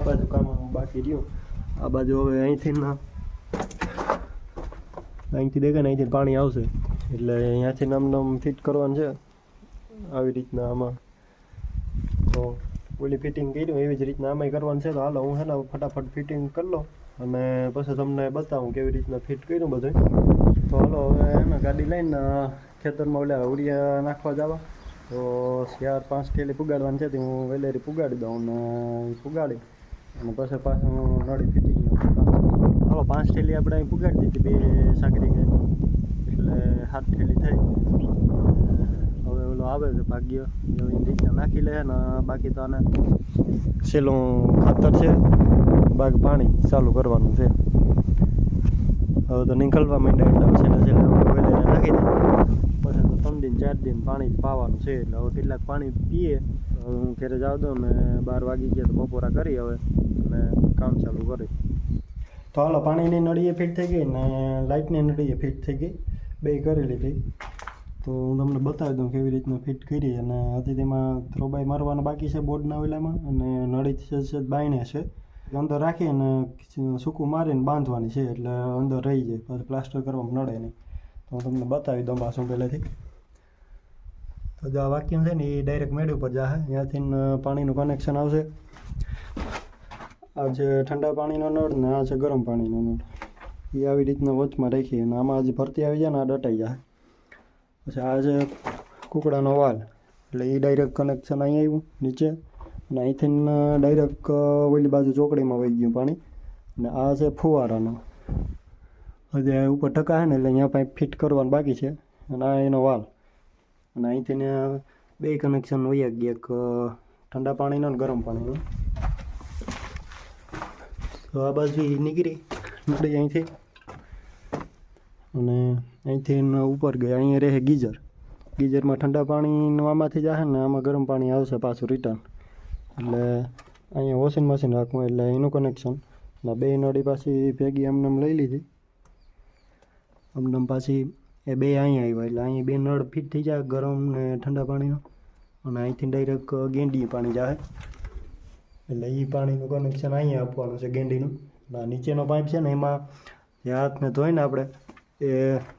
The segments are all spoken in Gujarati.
બાકી રહ્યું. આ બાજુ હવે અહીંથી ના, અહીંથી દેખાય ને અહીંથી પાણી આવશે. એટલે અહીંયાથી નામ નામ ફિટ કરવાનું છે. આવી રીતના આમાં. તો ઓલી ફિટિંગ કર્યું, એવી જ રીતના આમાંય કરવાનું છે. તો હાલો, હું છે ને ફટાફટ ફિટિંગ કરી લો અને પછી તમને બતાવું કેવી રીતના ફિટ કર્યું બધું તો હાલો, હવે એને ગાડી લઈને ખેતરમાં ઓલા ઉડિયા નાખવા જવા. તો ચાર પાંચ થેલી પુગાડવાની છે, તે હું વેલેરી પુગાડી દઉં ને પુગાડી. અને પછી પાછું નળી ફિટિંગનું કામ ચાલો પાંચ થેલી આપણે અહીં પુગાડી દીધી, બે સાકરી ગઈ. એટલે સાત થેલી થઈ. હવે ઓલો આવે છે ભાગ્ય એવી રીતના નાખી લે ને બાકી તો આને છેલ્લું ખાતર છે બાકી પાણી ચાલુ કરવાનું છે. હવે તો નીકળવા માંડ્યા એટલે છેલ્લે છેલ્લે હવે નાખી દે પછી ત્રણ દિન, ચાર દિન પાણી પાવાનું છે. એટલે હવે કેટલાક પાણી પીએ. હું ઘરે જાવ દઉં ને બાર વાગી ગયા તો બપોરા કરી હવે. અને કામ ચાલુ કરી. તો હાલો, પાણીની નળીએ ફિટ થઈ ગઈ ને લાઇટની નળીએ ફિટ થઈ ગઈ. બે કરી લીધી. તો હું તમને બતાવી દઉં કેવી રીતના ફિટ કરી અને હજી તેમાં થ્રોબાઈ મારવાના બાકી છે બોર્ડના વેલામાં અને નળી છે બાયણે છે. અંદર રાખી અને સૂકું મારીને બાંધવાની છે એટલે અંદર રહી જાય, પછી પ્લાસ્ટર કરવામાં નડે નહીં. તો હું તમને બતાવી દઉં પાછું પહેલેથી. તો જો આ વાક્યમ છે ને એ ડાયરેક્ટ મેળ ઉપર જશે ત્યાંથી પાણીનું કનેક્શન આવશે. આ છે ઠંડા પાણીનો નળ ને આ છે ગરમ પાણીનો નળ એ આવી રીતના વચમાં રાખીએ અને આમાં જે ભરતી આવી જાય ને આ દટાઈ જાય. પછી આ છે કુકડાનો વાલ, એટલે એ ડાયરેક્ટ કનેક્શન અહીં આવ્યું, નીચે. અને અહીંથી ડાયરેક્ટ ઓલી બાજુ ચોકડીમાં વહી ગયું પાણી. અને આ છે ફુવારાનો. હજી ઉપર ટકા છે ને એટલે અહીંયા પાઇપ ફિટ કરવાનું બાકી છે. અને આ એનો વાલ. અને અહીંથી બે કનેક્શન વહી ગયા એક ઠંડા પાણીનો ને ગરમ પાણીનો. તો આ બાજુ નીકળી નીકળી અહીંથી. અને અહીંથી ઉપર ગઈ, અહીંયા રહે ગીઝર. ગીઝરમાં ઠંડા પાણીનું આમાંથી જશે ને આમાં ગરમ પાણી આવશે પાછું રિટર્ન એટલે અહીંયા વોશિંગ મશીન રાખવું એટલે એનું કનેક્શન ને બે નળી પાછી ભેગી એમને એમ લઈ લીધી. અમને પાછી એ બે અહીંયા આવ્યા, એટલે અહીં બે નળ ફિટ થઈ જાય ગરમ ને ઠંડા પાણીનો. અને અહીંથી ડાયરેક્ટ ગેંડી પાણી જાય એટલે એ પાણીનું કનેક્શન અહીંયા આપવાનું છે ગેંડીનું. આ નીચેનો પાઇપ છે ને એમાં જે હાથને ધોઈને આપણે એ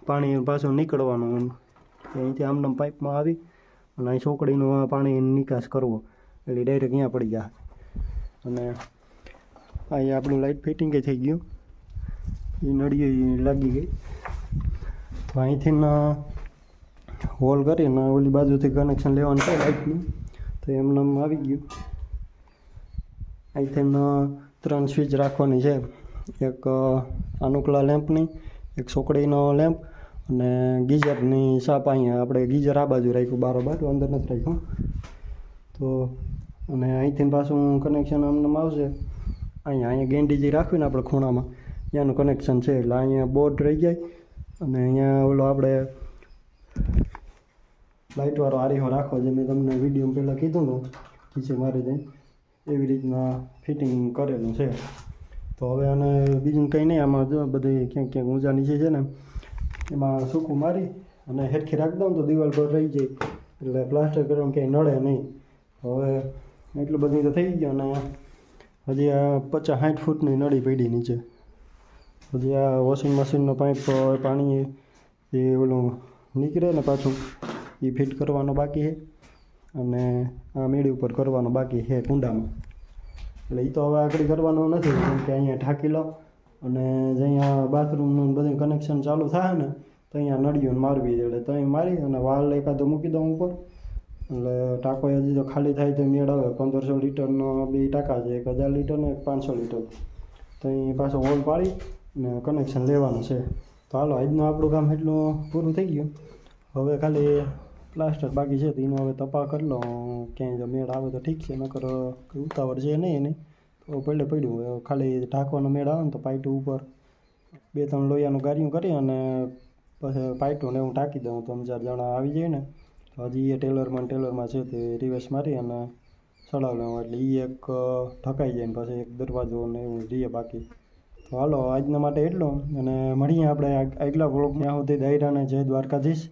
પાણી પાછું નીકળવાનું અહીંથી આમનામ પાઇપમાં આવી અને અહીં ચોકડીનું આ પાણી નિકાસ કરવો. એટલે ડાયરેક્ટ અહીંયા પડી જાય. અને અહીંયા આપણું લાઇટ ફિટિંગ થઈ ગયું. એ નળીએ લાગી ગઈ. તો અહીંથી હોલ કરીને ઓલી બાજુથી કનેક્શન લેવાનું છે લાઇટનું તો એમને એમ આવી ગયું. અહીંથી ત્રણ સ્વિચ રાખવાની છે. એક અનુકલા લેમ્પની, એક સોકડીનો લેમ્પ અને ગીઝરની સાપ અહીંયા આપણે ગીઝર આ બાજુ રાખ્યું બારોબાર અંદર નથી રાખ્યું. તો, અને અહીંથી પાછું કનેક્શન આમને આવશે. અહીંયા અહીંયા ગેંડી જે ને આપણે ખૂણામાં, ત્યાંનું કનેક્શન છે. એટલે અહીંયા બોર્ડ રહી જાય અને અહીંયા ઓલો આપણે લાઇટવાળો આરીહો રાખો જે મેં તમને વીડિયો પહેલાં કીધું હતું નીચે મારી દઈ એવી રીતના ફિટિંગ કરેલું છે. તો હવે આને બીજું કંઈ નહીં, આમાં જો બધી ક્યાંક ક્યાંક ઊંચા નીચે છે ને, એમાં સૂકું મારી અને હેરખી રાખી દઉં તો દિવાલ પર રહી જાય. એટલે પ્લાસ્ટર કરવામાં ક્યાંય નડે નહીં. હવે એટલું બધું તો થઈ ગયું અને હજી આ પચાસ સાઠ ફૂટની નળી પડી નીચે. હજી આ વોશિંગ મશીનનો પાઇપ પાણી એ ઓલું નીકળે ને પાછું એ ફિટ કરવાનો બાકી છે. અને આ મેળી ઉપર કરવાનો બાકી છે કુંડામાં. એટલે એ તો હવે આગળ કરવાનો નથી, કેમ કે અહીંયા ઢાંકી લો અને જે અહીંયા બાથરૂમનું બધું કનેક્શન ચાલુ થાય ને, તો અહીંયા નળીઓને મારવી એટલે તો મારી અને વાલ એકાદો મૂકી દઉં ઉપર. એટલે ટાંકો હજી તો ખાલી થાય તો મેળ આવે. પંદરસો લીટરનો બે ટાંકા છે, એક હજાર લીટર ને એક પાંચસો લીટર. તો અહીં પાછો હોલ પાડી ને કનેક્શન લેવાનું છે. તો હાલો, આજનું આપણું કામ એટલું પૂરું થઈ ગયું. હવે ખાલી પ્લાસ્ટર બાકી છે તો એનો હવે તપા કરી લો ક્યાંય જો મેળ આવે તો ઠીક છે, નકર ઉતાવળ છે નહીં એને. તો પડે પડ્યું ખાલી ઢાંકવાનો મેળ આવે ને તો પાઇટું ઉપર બે ત્રણ લોહીયાનું ગાર્યું કરી અને પછી પાઇટું ને હું ટાંકી દઉં. ત્રણ ચાર જણા આવી જાય ને, તો હજી એ ટેલરમાં ટેલરમાં છે તે રિવર્સ મારી અને ચડાવી લઉં. એટલે એ એક ઢકાઈ જાય ને પછી એક દરવાજો ને એવું રહીએ બાકી. તો હાલો, આજના માટે એટલું. અને મળીએ આપણે આગલા વ્લોગ ત્યાં સુધી દાયરાને જય દ્વારકાધીશ.